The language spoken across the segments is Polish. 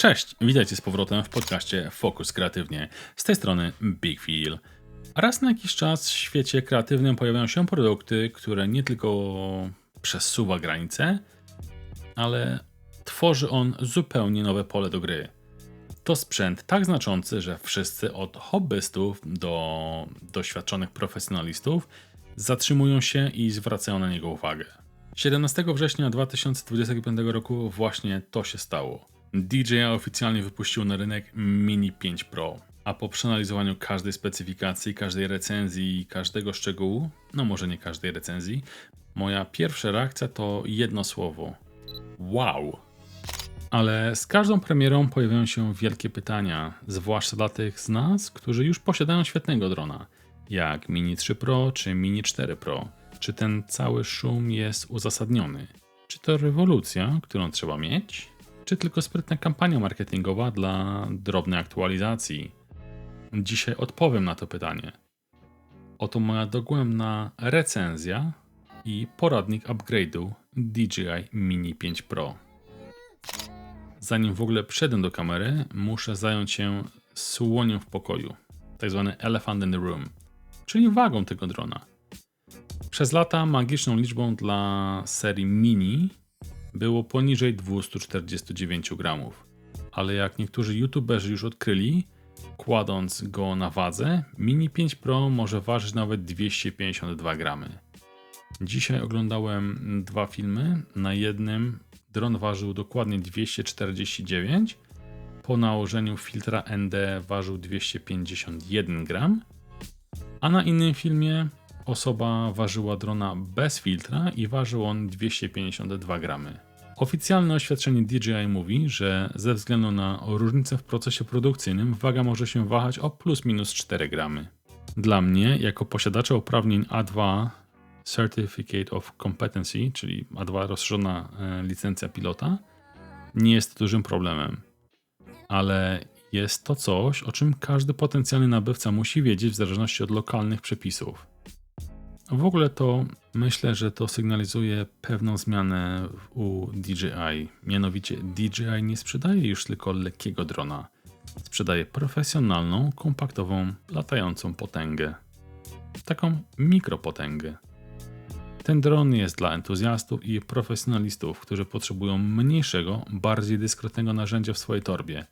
Cześć, witajcie z powrotem w podcaście Focus Kreatywnie. Z tej strony Big Feel. Raz na jakiś czas w świecie kreatywnym pojawiają się produkty, które nie tylko przesuwa granice, ale tworzy on zupełnie nowe pole do gry. To sprzęt tak znaczący, że wszyscy od hobbystów do doświadczonych profesjonalistów zatrzymują się i zwracają na niego uwagę. 17 września 2025 roku właśnie to się stało. DJI oficjalnie wypuścił na rynek Mini 5 Pro, a po przeanalizowaniu każdej specyfikacji, każdej recenzji, każdego szczegółu, no może nie każdej recenzji, moja pierwsza reakcja to jedno słowo: wow. Ale z każdą premierą pojawiają się wielkie pytania, zwłaszcza dla tych z nas, którzy już posiadają świetnego drona, jak Mini 3 Pro czy Mini 4 Pro. Czy ten cały szum jest uzasadniony? Czy to rewolucja, którą trzeba mieć? Czy tylko sprytna kampania marketingowa dla drobnej aktualizacji? Dzisiaj odpowiem na to pytanie. Oto moja dogłębna recenzja i poradnik upgrade'u DJI Mini 5 Pro. Zanim w ogóle przejdę do kamery, muszę zająć się słoniem w pokoju, tak zwany elephant in the room, czyli wagą tego drona. Przez lata magiczną liczbą dla serii Mini było poniżej 249 gramów. Ale jak niektórzy youtuberzy już odkryli, kładąc go na wadze, Mini 5 Pro może ważyć nawet 252 gramy. Dzisiaj oglądałem dwa filmy. Na jednym dron ważył dokładnie 249, po nałożeniu filtra ND ważył 251 gram, a na innym filmie osoba ważyła drona bez filtra i ważył on 252 gramy. Oficjalne oświadczenie DJI mówi, że ze względu na różnicę w procesie produkcyjnym waga może się wahać o plus minus 4 gramy. Dla mnie, jako posiadacza uprawnień A2 Certificate of Competency, czyli A2 rozszerzona e, licencja pilota, nie jest dużym problemem. Ale jest to coś, o czym każdy potencjalny nabywca musi wiedzieć w zależności od lokalnych przepisów. W ogóle to myślę, że to sygnalizuje pewną zmianę u DJI. Mianowicie DJI nie sprzedaje już tylko lekkiego drona. Sprzedaje profesjonalną, kompaktową, latającą potęgę. Taką mikropotęgę. Ten dron jest dla entuzjastów i profesjonalistów, którzy potrzebują mniejszego, bardziej dyskretnego narzędzia w swojej torbie,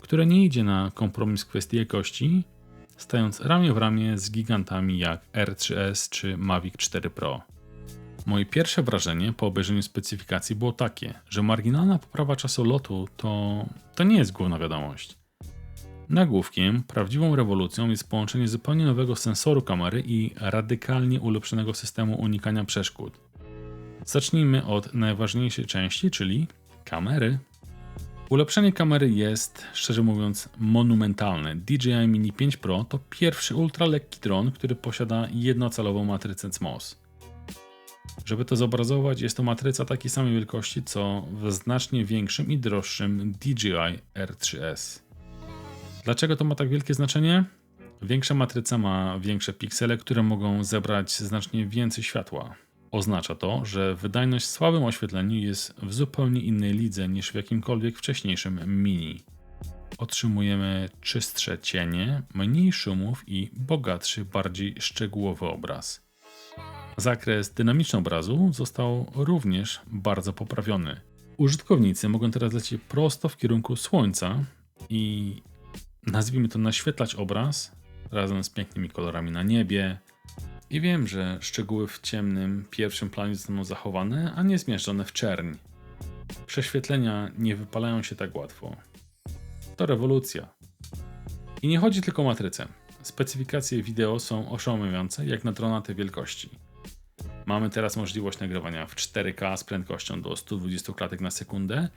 które nie idzie na kompromis w kwestii jakości, stając ramię w ramię z gigantami jak R3S czy Mavic 4 Pro. Moje pierwsze wrażenie po obejrzeniu specyfikacji było takie, że marginalna poprawa czasu lotu to, to nie jest główna wiadomość. Nagłówkiem, prawdziwą rewolucją jest połączenie zupełnie nowego sensoru kamery i radykalnie ulepszonego systemu unikania przeszkód. Zacznijmy od najważniejszej części, czyli kamery. Ulepszenie kamery jest, szczerze mówiąc, monumentalne. DJI Mini 5 Pro to pierwszy ultralekki dron, który posiada jednocalową matrycę CMOS. Żeby to zobrazować, jest to matryca takiej samej wielkości co w znacznie większym i droższym DJI R3S. Dlaczego to ma tak wielkie znaczenie? Większa matryca ma większe piksele, które mogą zebrać znacznie więcej światła. Oznacza to, że wydajność w słabym oświetleniu jest w zupełnie innej lidze niż w jakimkolwiek wcześniejszym mini. Otrzymujemy czystsze cienie, mniej szumów i bogatszy, bardziej szczegółowy obraz. Zakres dynamiczny obrazu został również bardzo poprawiony. Użytkownicy mogą teraz lecieć prosto w kierunku słońca i nazwijmy to naświetlać obraz razem z pięknymi kolorami na niebie, i wiem, że szczegóły w ciemnym pierwszym planie zostaną zachowane, a nie zmieszczone w czerń. Prześwietlenia nie wypalają się tak łatwo. To rewolucja. I nie chodzi tylko o matrycę. Specyfikacje wideo są oszałamiające jak na drona tej wielkości. Mamy teraz możliwość nagrywania w 4K z prędkością do 120 klatek na sekundę,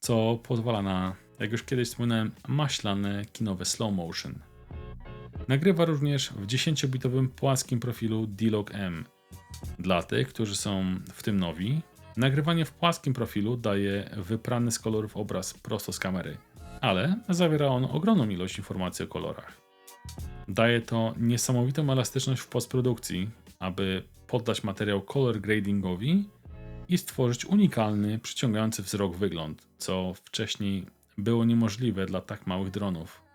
co pozwala na, jak już kiedyś wspominałem, maślane kinowe slow motion. Nagrywa również w 10-bitowym płaskim profilu D-Log M. Dla tych, którzy są w tym nowi, nagrywanie w płaskim profilu daje wyprany z kolorów obraz prosto z kamery, ale zawiera on ogromną ilość informacji o kolorach. Daje to niesamowitą elastyczność w postprodukcji, aby poddać materiał color gradingowi i stworzyć unikalny, przyciągający wzrok wygląd, co wcześniej było niemożliwe dla tak małych dronów.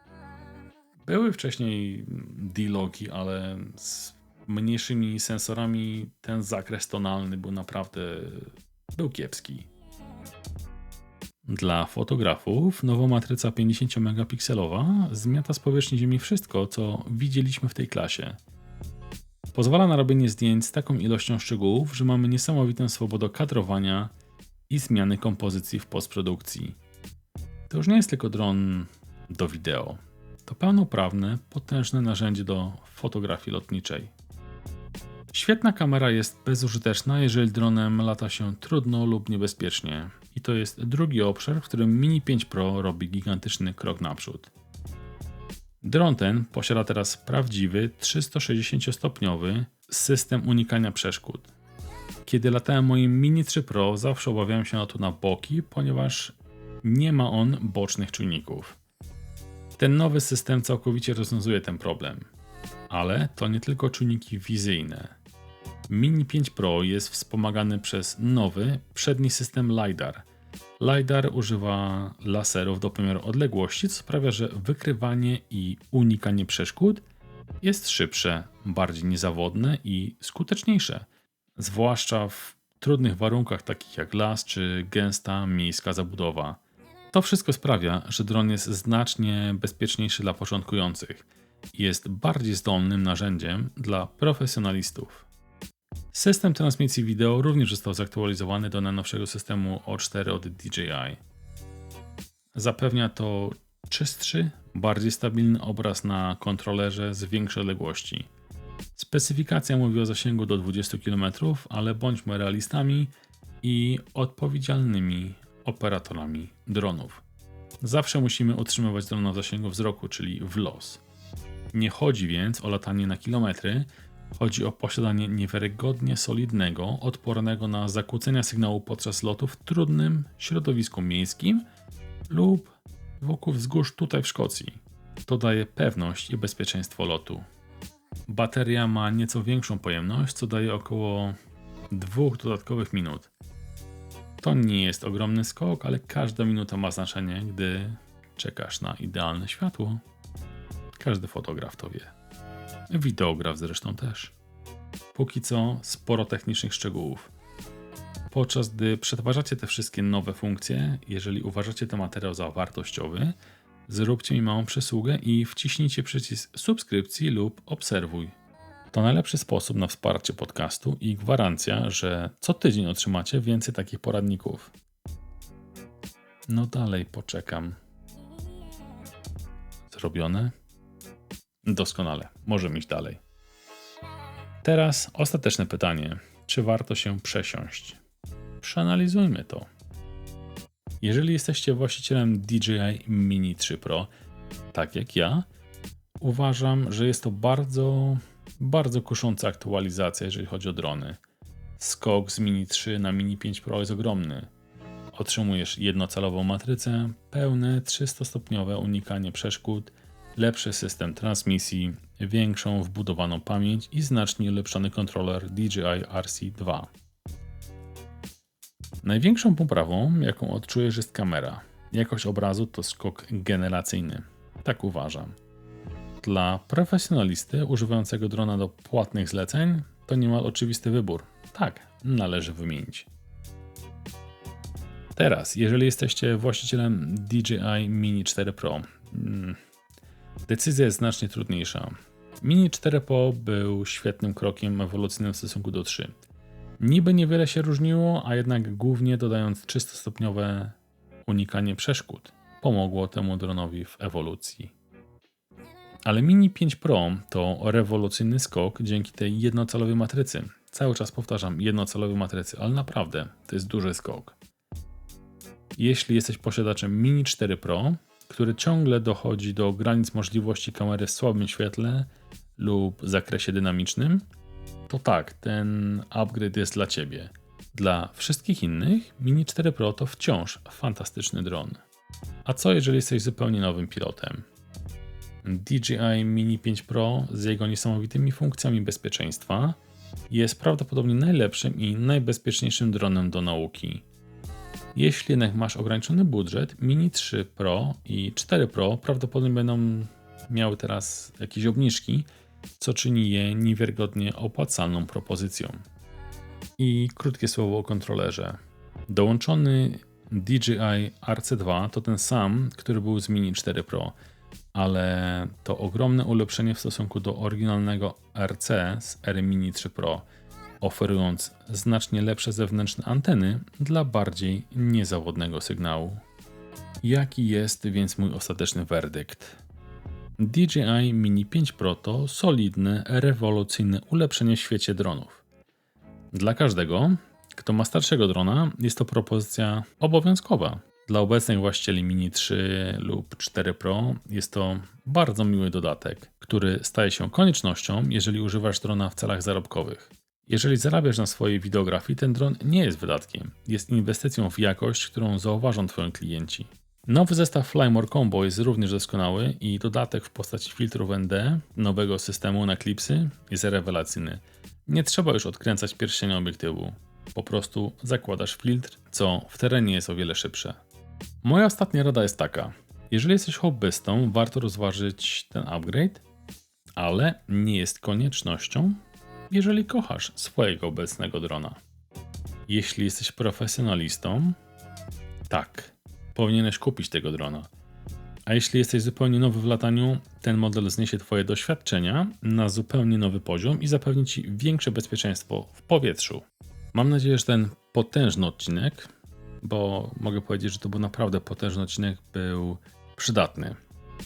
Były wcześniej D-Logi, ale z mniejszymi sensorami ten zakres tonalny był naprawdę był kiepski. Dla fotografów nowa matryca 50 megapikselowa zmiata z powierzchni Ziemi wszystko, co widzieliśmy w tej klasie. Pozwala na robienie zdjęć z taką ilością szczegółów, że mamy niesamowitą swobodę kadrowania i zmiany kompozycji w postprodukcji. To już nie jest tylko dron do wideo. To pełnoprawne, potężne narzędzie do fotografii lotniczej. Świetna kamera jest bezużyteczna, jeżeli dronem lata się trudno lub niebezpiecznie. I to jest drugi obszar, w którym Mini 5 Pro robi gigantyczny krok naprzód. Dron ten posiada teraz prawdziwy 360-stopniowy system unikania przeszkód. Kiedy latałem moim Mini 3 Pro, zawsze obawiałem się na to na boki, ponieważ nie ma on bocznych czujników. Ten nowy system całkowicie rozwiązuje ten problem. Ale to nie tylko czujniki wizyjne. Mini 5 Pro jest wspomagany przez nowy, przedni system LiDAR. LiDAR używa laserów do pomiaru odległości, co sprawia, że wykrywanie i unikanie przeszkód jest szybsze, bardziej niezawodne i skuteczniejsze, zwłaszcza w trudnych warunkach takich jak las czy gęsta miejska zabudowa. To wszystko sprawia, że dron jest znacznie bezpieczniejszy dla początkujących i jest bardziej zdolnym narzędziem dla profesjonalistów. System transmisji wideo również został zaktualizowany do najnowszego systemu O4 od DJI. Zapewnia to czystszy, bardziej stabilny obraz na kontrolerze z większej odległości. Specyfikacja mówi o zasięgu do 20 km, ale bądźmy realistami i odpowiedzialnymi operatorami dronów. Zawsze musimy utrzymywać drona w zasięgu wzroku, czyli w los. Nie chodzi więc o latanie na kilometry, Chodzi o posiadanie niewiarygodnie solidnego, odpornego na zakłócenia sygnału podczas lotu w trudnym środowisku miejskim lub wokół wzgórz tutaj w Szkocji. To daje pewność i bezpieczeństwo lotu. Bateria ma nieco większą pojemność, co daje około dwóch dodatkowych minut. To nie jest ogromny skok, ale każda minuta ma znaczenie, gdy czekasz na idealne światło. Każdy fotograf to wie. Wideograf zresztą też. Póki co sporo technicznych szczegółów. Podczas gdy przetwarzacie te wszystkie nowe funkcje, jeżeli uważacie ten materiał za wartościowy, zróbcie mi małą przysługę i wciśnijcie przycisk subskrypcji lub obserwuj. To najlepszy sposób na wsparcie podcastu i gwarancja, że co tydzień otrzymacie więcej takich poradników. No dalej poczekam. Zrobione? Doskonale, możemy iść dalej. Teraz ostateczne pytanie: czy warto się przesiąść? Przeanalizujmy to. Jeżeli jesteście właścicielem DJI Mini 3 Pro, tak jak ja, uważam, że jest to bardzo, bardzo kusząca aktualizacja, jeżeli chodzi o drony. Skok z Mini 3 na Mini 5 Pro jest ogromny. Otrzymujesz jednocelową matrycę, pełne 300-stopniowe unikanie przeszkód lepszy system transmisji, większą wbudowaną pamięć i znacznie ulepszony kontroler DJI RC2. Największą poprawą, jaką odczujesz, jest kamera. Jakość obrazu to skok generacyjny. Tak uważam. Dla profesjonalisty używającego drona do płatnych zleceń to niemal oczywisty wybór. Tak, należy wymienić. Teraz, jeżeli jesteście właścicielem DJI Mini 4 Pro, hmm, Decyzja jest znacznie trudniejsza. Mini 4 Pro był świetnym krokiem ewolucyjnym w stosunku do 3. Niby niewiele się różniło, a jednak głównie dodając 300-stopniowe unikanie przeszkód pomogło temu dronowi w ewolucji. Ale Mini 5 Pro to rewolucyjny skok dzięki tej jednocelowej matrycy. Cały czas powtarzam, jednocelowej matrycy, ale naprawdę to jest duży skok. Jeśli jesteś posiadaczem Mini 4 Pro, który ciągle dochodzi do granic możliwości kamery w słabym świetle lub zakresie dynamicznym, to tak, ten upgrade jest dla Ciebie. Dla wszystkich innych Mini 4 Pro to wciąż fantastyczny dron. A co jeżeli jesteś zupełnie nowym pilotem? DJI Mini 5 Pro z jego niesamowitymi funkcjami bezpieczeństwa jest prawdopodobnie najlepszym i najbezpieczniejszym dronem do nauki. Jeśli jednak masz ograniczony budżet, Mini 3 Pro i 4 Pro prawdopodobnie będą miały teraz jakieś obniżki, co czyni je niewiarygodnie opłacalną propozycją. I krótkie słowo o kontrolerze. Dołączony DJI RC2 to ten sam, który był z Mini 4 Pro, ale to ogromne ulepszenie w stosunku do oryginalnego RC z R Mini 3 Pro, oferując znacznie lepsze zewnętrzne anteny dla bardziej niezawodnego sygnału. Jaki jest więc mój ostateczny werdykt? DJI Mini 5 Pro to solidne, rewolucyjne ulepszenie w świecie dronów. Dla każdego, kto ma starszego drona, jest to propozycja obowiązkowa. Dla obecnych właścicieli Mini 3 lub 4 Pro jest to bardzo miły dodatek, który staje się koniecznością, jeżeli używasz drona w celach zarobkowych. Jeżeli zarabiasz na swojej wideografii, ten dron nie jest wydatkiem, jest inwestycją w jakość, którą zauważą Twoi klienci. Nowy zestaw Flymore Combo jest również doskonały i dodatek w postaci filtrów ND nowego systemu na klipsy jest rewelacyjny. Nie trzeba już odkręcać pierścienia obiektywu. Po prostu zakładasz filtr, co w terenie jest o wiele szybsze. Moja ostatnia rada jest taka. Jeżeli jesteś hobbystą, warto rozważyć ten upgrade, ale nie jest koniecznością, jeżeli kochasz swojego obecnego drona. Jeśli jesteś profesjonalistą, tak, powinieneś kupić tego drona. A jeśli jesteś zupełnie nowy w lataniu, ten model zniesie Twoje doświadczenia na zupełnie nowy poziom i zapewni Ci większe bezpieczeństwo w powietrzu. Mam nadzieję, że ten potężny odcinek, bo mogę powiedzieć, że to był naprawdę potężny odcinek, był przydatny.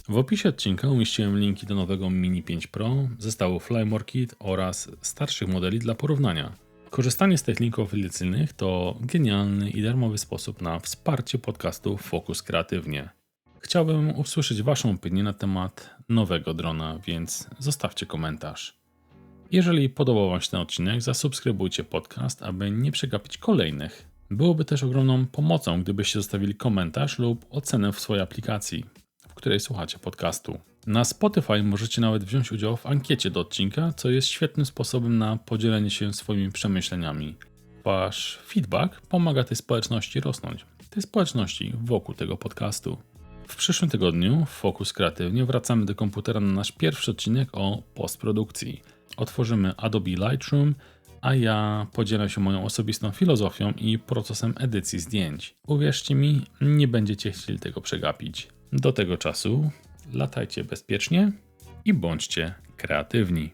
W opisie odcinka umieściłem linki do nowego Mini 5 Pro, zestawu Flymore Kit oraz starszych modeli dla porównania. Korzystanie z tych linków afiliacyjnych to genialny i darmowy sposób na wsparcie podcastu Focus Kreatywnie. Chciałbym usłyszeć Waszą opinię na temat nowego drona, więc zostawcie komentarz. Jeżeli podobał Wam się ten odcinek, zasubskrybujcie podcast, aby nie przegapić kolejnych. Byłoby też ogromną pomocą, gdybyście zostawili komentarz lub ocenę w swojej aplikacji, w której słuchacie podcastu. Na Spotify możecie nawet wziąć udział w ankiecie do odcinka, co jest świetnym sposobem na podzielenie się swoimi przemyśleniami. Wasz feedback pomaga tej społeczności rosnąć, tej społeczności wokół tego podcastu. W przyszłym tygodniu w Focus Kreatywnie wracamy do komputera na nasz pierwszy odcinek o postprodukcji. Otworzymy Adobe Lightroom, a ja podzielę się moją osobistą filozofią i procesem edycji zdjęć. Uwierzcie mi, nie będziecie chcieli tego przegapić. Do tego czasu latajcie bezpiecznie i bądźcie kreatywni.